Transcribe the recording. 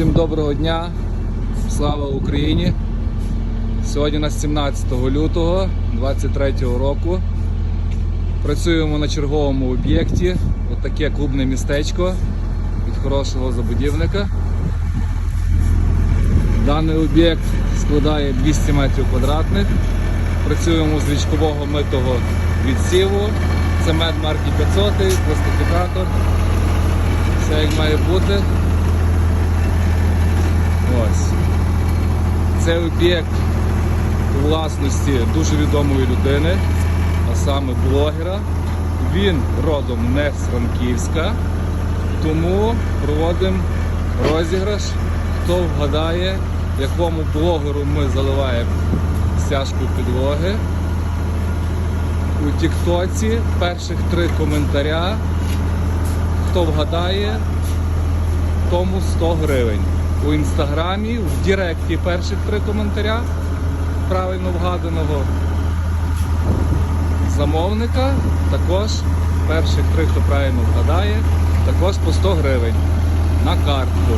Всім доброго дня, слава Україні! Сьогодні у нас 17 лютого 23 року. Працюємо на черговому об'єкті. Отаке клубне містечко від хорошого забудівника. Даний об'єкт складає 200 метрів квадратних. Працюємо з річкового митого відсіву. Це мед марки 500, пластифікатор. Все як має бути. Це об'єкт у власності дуже відомої людини, а саме блогера. Він родом не з Франківська, тому проводимо розіграш. Хто вгадає, якому блогеру ми заливаємо стяжку підлоги. У Тіктоці перших три коментаря. Хто вгадає, тому 100 гривень. У інстаграмі, в Директі перших три коментаря правильно вгаданого замовника. Також перших три, хто правильно вгадає, також по 100 гривень на картку.